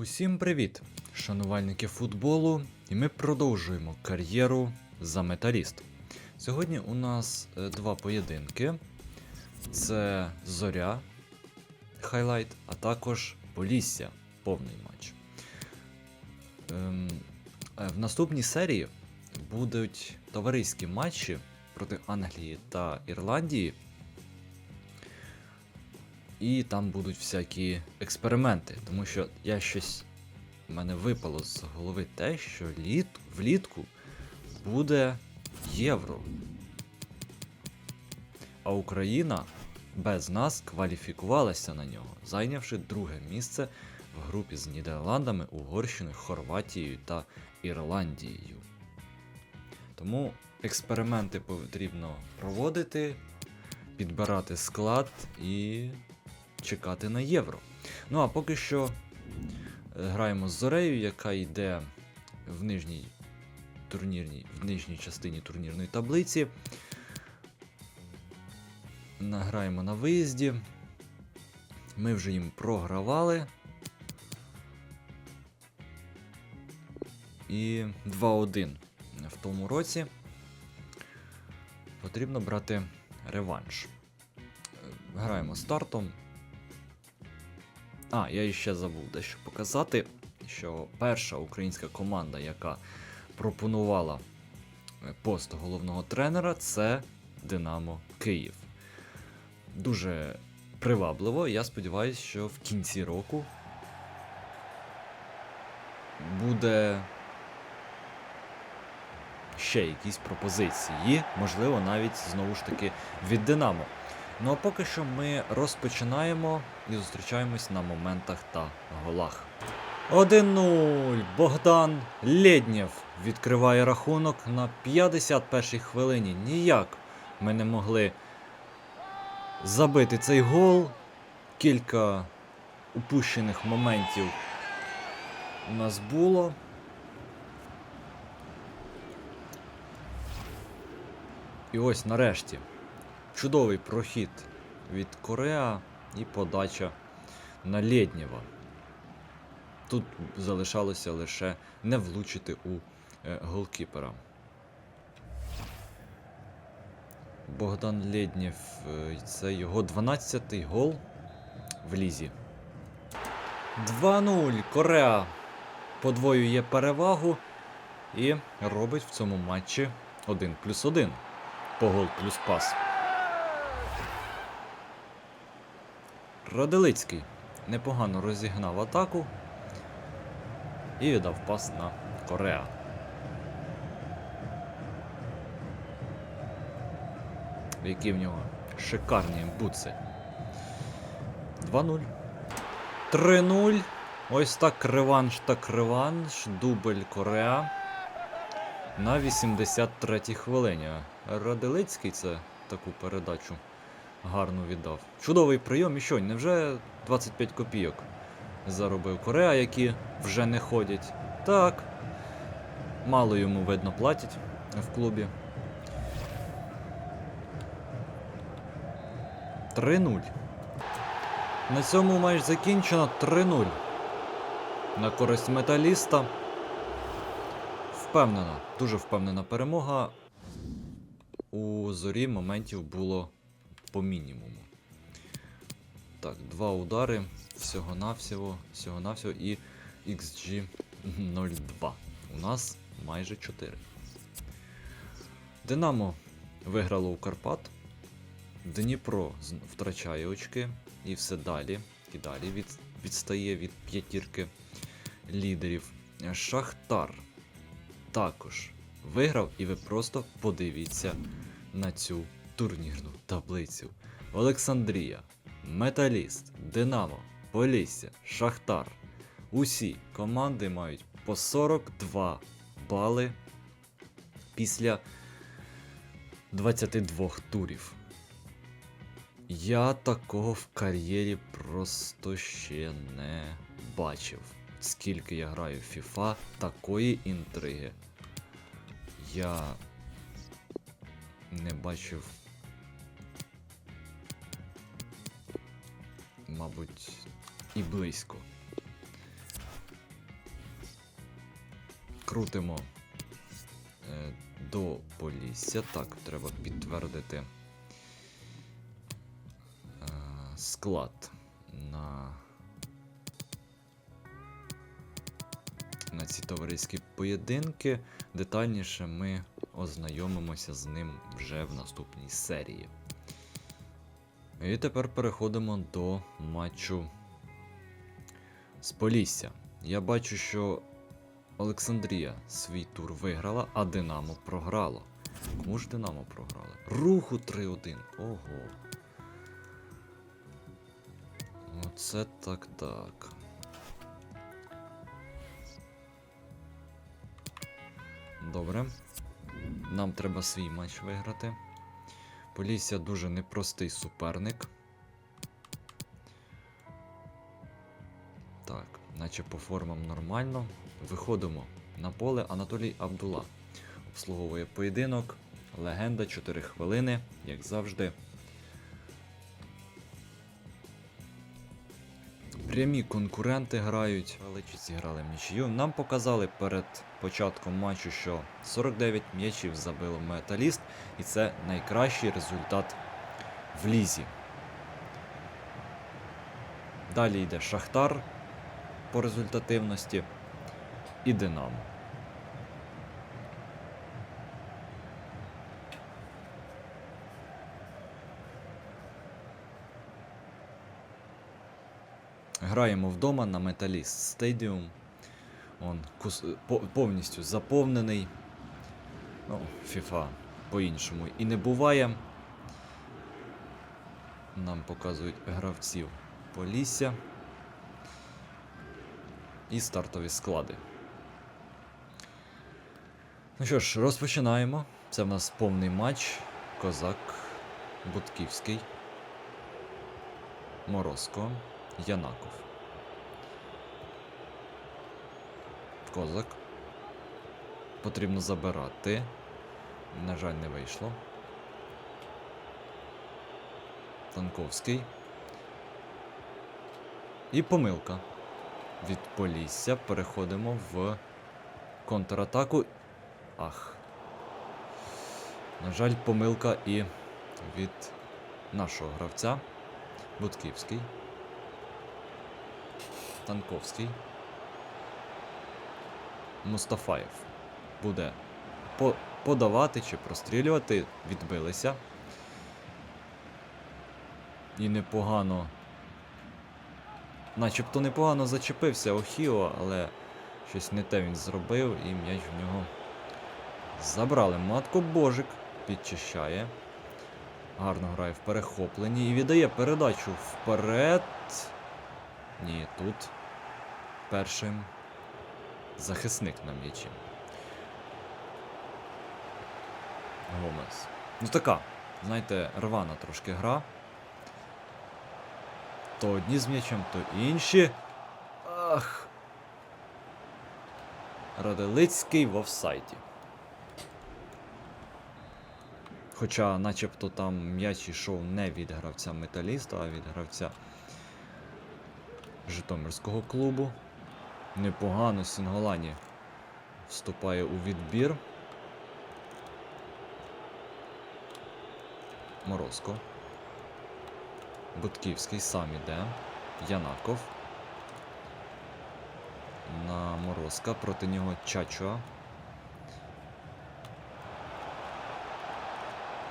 Усім привіт, шанувальники футболу, і ми продовжуємо кар'єру за металіст. Сьогодні у нас е, два поєдинки: це Зоря хайлайт, а також Полісся повний матч. Ем, е, в наступній серії будуть товариські матчі проти Англії та Ірландії. І там будуть всякі експерименти, тому що я щось. в мене випало з голови те, що літ, влітку буде євро. А Україна без нас кваліфікувалася на нього, зайнявши друге місце в групі з Нідерландами, Угорщиною, Хорватією та Ірландією. Тому експерименти потрібно проводити, підбирати склад і чекати на євро. Ну а поки що е, граємо з Зорею, яка йде в нижній турнірній, в нижній частині турнірної таблиці. Награємо на виїзді. Ми вже їм програвали. І 2-1 в тому році. Потрібно брати реванш. Е, Граємо стартом. А, я іще забув дещо показати, що перша українська команда, яка пропонувала е, пост головного тренера, це Динамо Київ. Дуже привабливо. Я сподіваюся, що в кінці року буде ще якісь пропозиції, можливо, навіть знову ж таки від Динамо. Ну а поки що ми розпочинаємо і зустрічаємось на моментах та голах. 1-0. Богдан Лєднєв відкриває рахунок на 51-й хвилині. Ніяк ми не могли забити цей гол. Кілька упущених моментів у нас було. І ось нарешті чудовий прохід від Кореа і подача на Лєднєва. Тут залишалося лише не влучити у е, голкіпера. Богдан Лєднєв е, це його 12-й гол в лізі. 2-0. Кореа подвоює перевагу і робить в цьому матчі 1 плюс 1 по гол плюс пас. Раделицький непогано розігнав атаку і віддав пас на Кореа. Які в нього шикарні бутси. 2-0. 3-0. Ось так реванш так реванш. Дубль Кореа. На 83-й хвилині. Раделицький це таку передачу гарно віддав. Чудовий прийом і що, невже 25 копійок заробив Кореа, які вже не ходять. Так. Мало йому видно платять в клубі. 3-0. На цьому матч закінчено 3-0. На користь металіста. Впевнена, дуже впевнена перемога. У зорі моментів було по мінімуму. Так, два удари всього-навсього, всього-навсього і XG 0,2. У нас майже 4. Динамо виграло у Карпат. Дніпро втрачає очки і все далі. І далі від, відстає від п'ятірки лідерів. Шахтар також виграв, і ви просто подивіться на цю турнірну таблицю. Олександрія, Металіст, Динамо, Полісся, Шахтар. Усі команди мають по 42 бали після 22 турів. Я такого в кар'єрі просто ще не бачив. Скільки я граю в FIFA, такої інтриги я не бачив. Мабуть, і близько. крутимо е, до Полісся. Так, треба підтвердити е, склад на, на ці товариські поєдинки. Детальніше ми ознайомимося з ним вже в наступній серії. І тепер переходимо до матчу з Полісся. Я бачу, що Олександрія свій тур виграла, а Динамо програло. Кому ж Динамо програли? Руху 3-1. Ого. Оце так так. Добре. Нам треба свій матч виграти. Полісся дуже непростий суперник. Так, наче по формам нормально. Виходимо на поле Анатолій Абдула. Обслуговує поєдинок. Легенда 4 хвилини, як завжди. Прямі конкуренти грають, чи зіграли м'ячію. Нам показали перед початком матчу, що 49 м'ячів забило металіст, і це найкращий результат в лізі. Далі йде Шахтар по результативності і Динамо. Граємо вдома на Металіст Стадіум. Он повністю заповнений. Ну, FIFA по-іншому і не буває. Нам показують гравців Полісся і стартові склади. Ну що ж, розпочинаємо. Це в нас повний матч. Козак, Будківський, Морозко, Янаков. Козак. Потрібно забирати. На жаль, не вийшло. Танковський. І помилка. Від Полісся переходимо в контратаку. Ах. На жаль, помилка і від нашого гравця. Будківський. Танковський. Мустафаєв буде по- подавати чи прострілювати. Відбилися. І непогано. Начебто непогано зачепився Охіо, але щось не те він зробив і м'яч в нього забрали. Матко Божик підчищає. Гарно грає в перехопленні і віддає передачу вперед. Ні, тут першим захисник на м'ячі. Гомес. Ну така, знаєте, рвана трошки гра. То одні з м'ячем, то інші. Ах. Раделицький в офсайді. Хоча начебто там м'яч йшов не від гравця металіста, а від гравця Житомирського клубу. Непогано Сінголані вступає у відбір. Морозко. Будківський сам іде. Янаков. На Морозка. Проти нього Чачуа.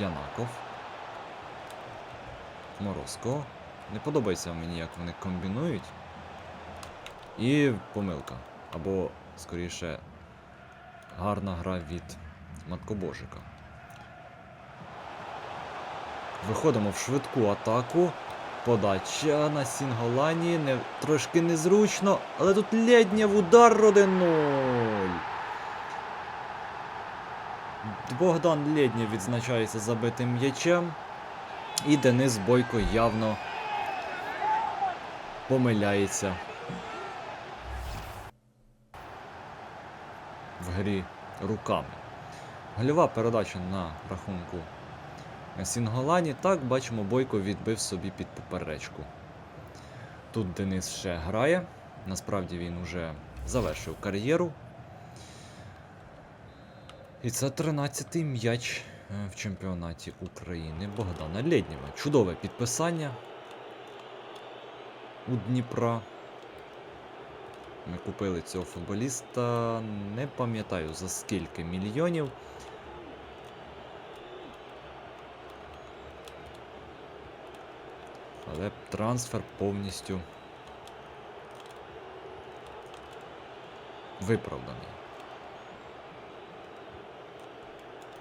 Янаков. Морозко. Не подобається мені, як вони комбінують. І помилка. Або, скоріше, гарна гра від Маткобожика. Виходимо в швидку атаку. Подача на Сінголані. Не, трошки незручно, але тут Лєднєв удар 1-0. Богдан Лєднєв відзначається забитим м'ячем. І Денис Бойко явно помиляється грі руками. Гольова передача на рахунку Сінголані. Так, бачимо, Бойко відбив собі під поперечку. Тут Денис ще грає. Насправді він уже завершив кар'єру. І це 13-й м'яч е, в чемпіонаті України Богдана Лєднєва. Чудове підписання у Дніпра. Ми купили цього футболіста. Не пам'ятаю за скільки мільйонів. Але трансфер повністю виправданий.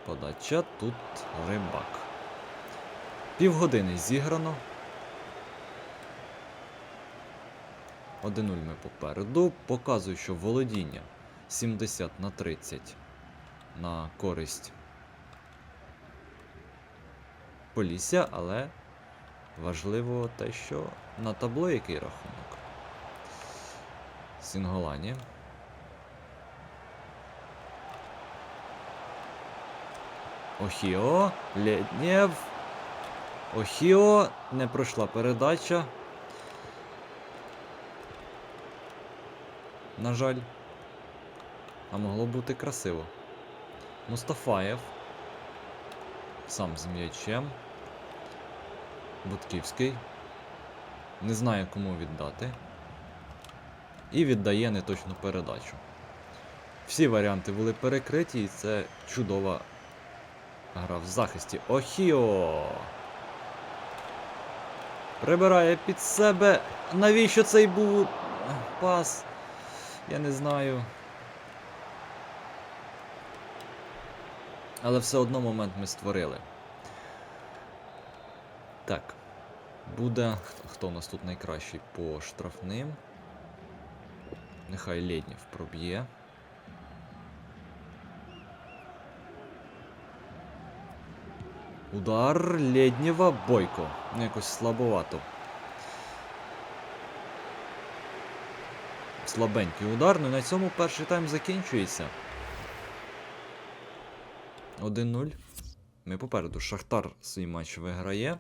Подача тут рибак. Півгодини зіграно. 1-0 ми попереду. Показую, що володіння 70 на 30 на користь Полісся, але важливо те, що на табло який рахунок. Сінголані. Охіо, Лєднєв. Охіо, не пройшла передача. На жаль. А могло бути красиво. Мустафаєв. Сам з м'ячем. Будківський. Не знає кому віддати. І віддає неточну передачу. Всі варіанти були перекриті, і це чудова гра в захисті. Охіо! Прибирає під себе. Навіщо цей був пас? Я не знаю. Але все одно момент ми створили. Так. Буде. Хто у нас тут найкращий по штрафним? Нехай Лєднєв проб'є. Удар Лєднєва Бойко. Ну, якось слабовато. Слабенький удар, ну і на цьому перший тайм закінчується. 1-0. Ми попереду. Шахтар свій матч виграє.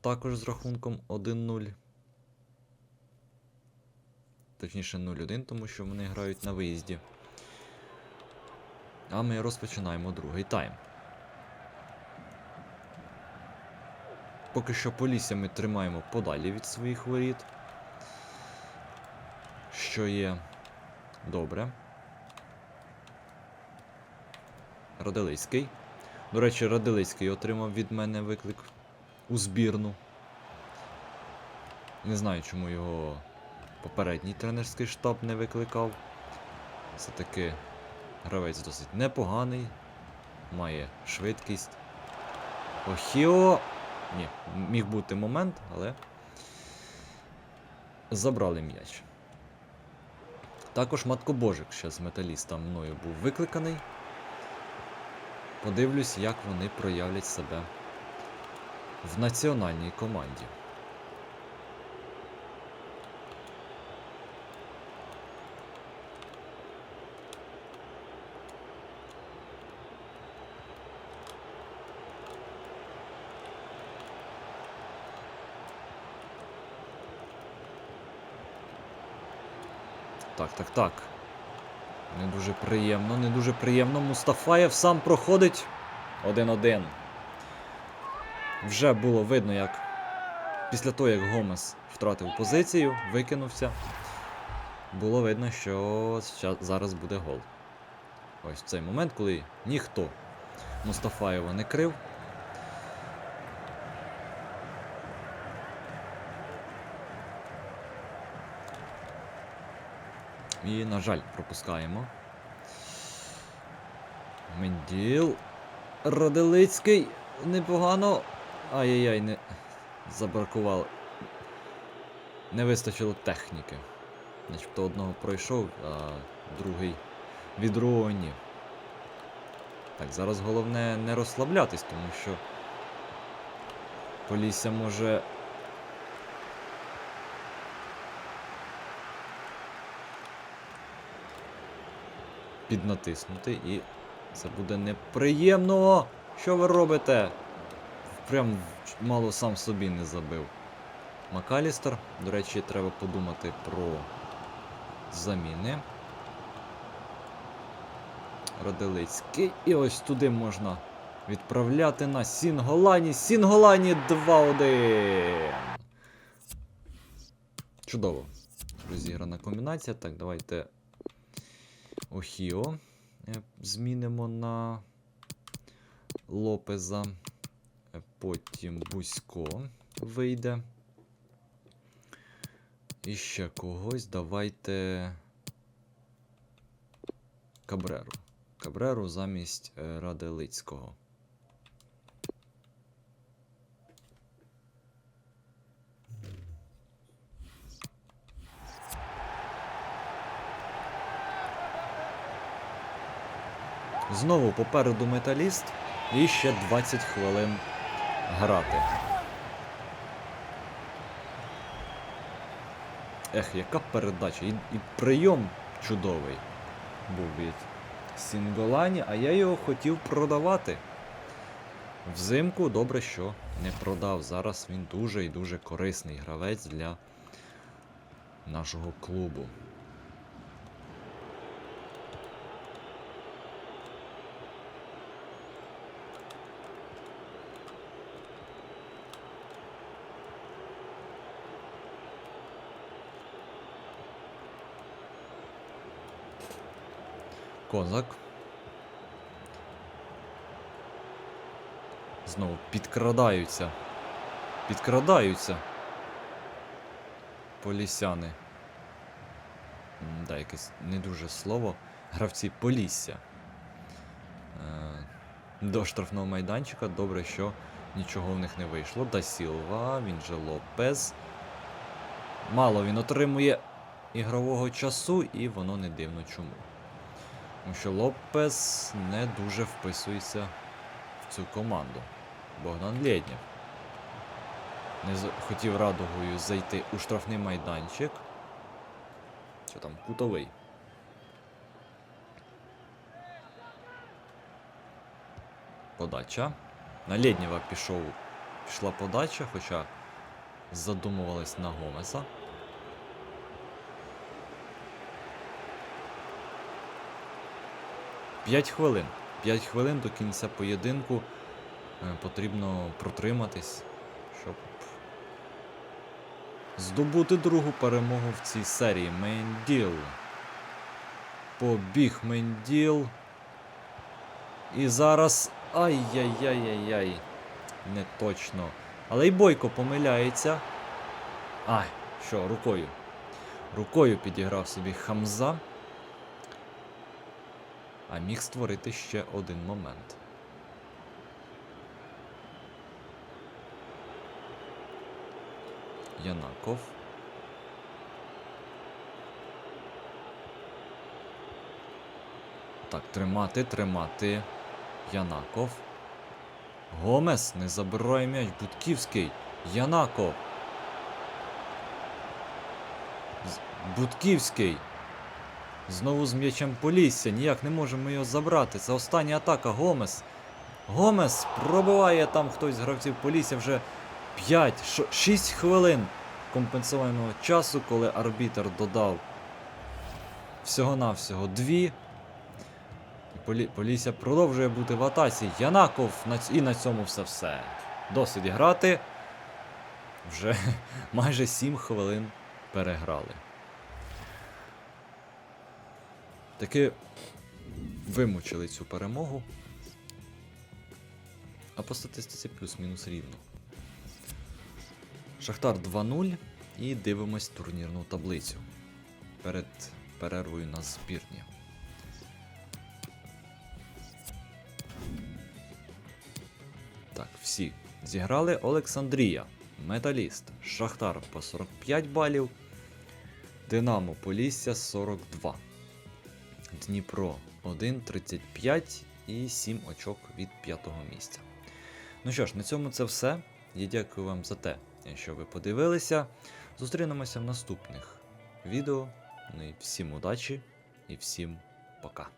Також з рахунком 1-0. Точніше 0-1, тому що вони грають на виїзді. А ми розпочинаємо другий тайм. Поки що Полісся ми тримаємо подалі від своїх воріт. Що є добре. Радилицький. До речі, Радилицький отримав від мене виклик у збірну. Не знаю, чому його попередній тренерський штаб не викликав. Все-таки гравець досить непоганий, має швидкість. Охіо. Ні, міг бути момент, але забрали м'яч. Також Маткобожик ще з металіста мною був викликаний. Подивлюсь, як вони проявлять себе в національній команді. Так, так, так. Не дуже приємно, не дуже приємно. Мустафаєв сам проходить 1-1. Вже було видно, як після того, як Гомес втратив позицію, викинувся. Було видно, що зараз буде гол. Ось в цей момент, коли ніхто Мустафаєва не крив. І, на жаль, пропускаємо. Менділ. Родилицький. Непогано. Ай-яй-яй, не забракувало. Не вистачило техніки. Начебто одного пройшов, а другий від другого ні. Так, зараз головне не розслаблятись, тому що Полісся може піднатиснути і це буде неприємно. Що ви робите? Прям мало сам собі не забив. Макалістер. До речі, треба подумати про заміни. Роделицький. І ось туди можна відправляти на Сінголані. Сінголані 2-1. Чудово. Розіграна комбінація. Так, давайте Охіо е, змінимо на Лопеза. Е, Потім Бузько вийде. І ще когось. Давайте. Кабреру. Кабреру замість Радилицького. Раделицького. Знову попереду металіст. І ще 20 хвилин грати. Ех, яка передача. І, і прийом чудовий був від Сінголані, а я його хотів продавати. Взимку добре, що не продав. Зараз він дуже і дуже корисний гравець для нашого клубу. Козак. Знову підкрадаються. Підкрадаються. Полісяни. Да, якесь не дуже слово. Гравці Полісся. Е, До штрафного майданчика. Добре, що нічого в них не вийшло. Да Сілва, він же Лопез. Мало він отримує ігрового часу, і воно не дивно чому. Тому що Лопес не дуже вписується в цю команду. Богдан Лєднєв. Не хотів радугою зайти у штрафний майданчик. Що там, кутовий. Подача. На Лєднєва пішов, пішла подача, хоча задумувались на Гомеса. П'ять хвилин. П'ять хвилин до кінця поєдинку. Е, Потрібно протриматись, щоб здобути другу перемогу в цій серії. Менділ. Побіг Менділ. І зараз. Ай-яй-яй-яй-яй. Не точно. Але й Бойко помиляється. Ай, що, рукою. Рукою підіграв собі Хамза. А міг створити ще один момент. Янаков. Так, тримати, тримати. Янаков. Гомес не забирає м'яч. Будківський. Янаков. Будківський. Знову з м'ячем Полісся. Ніяк не можемо його забрати. Це остання атака. Гомес. Гомес пробиває там хтось з гравців Полісся вже 5, 6 хвилин компенсованого часу, коли арбітер додав всього-навсього 2. Полі... Полісся продовжує бути в атаці. Янаков на... і на цьому все все. Досить грати. Вже майже 7 хвилин переграли. Таки вимучили цю перемогу. А по статистиці плюс-мінус рівно. Шахтар 2-0 і дивимось турнірну таблицю перед перервою на збірні. Так, всі зіграли Олександрія, Металіст, Шахтар по 45 балів, Динамо Полісся 42. Дніпро 1,35 і 7 очок від 5 місця. Ну що ж, на цьому це все. Я дякую вам за те, що ви подивилися. Зустрінемося в наступних відео. Ну і всім удачі і всім пока.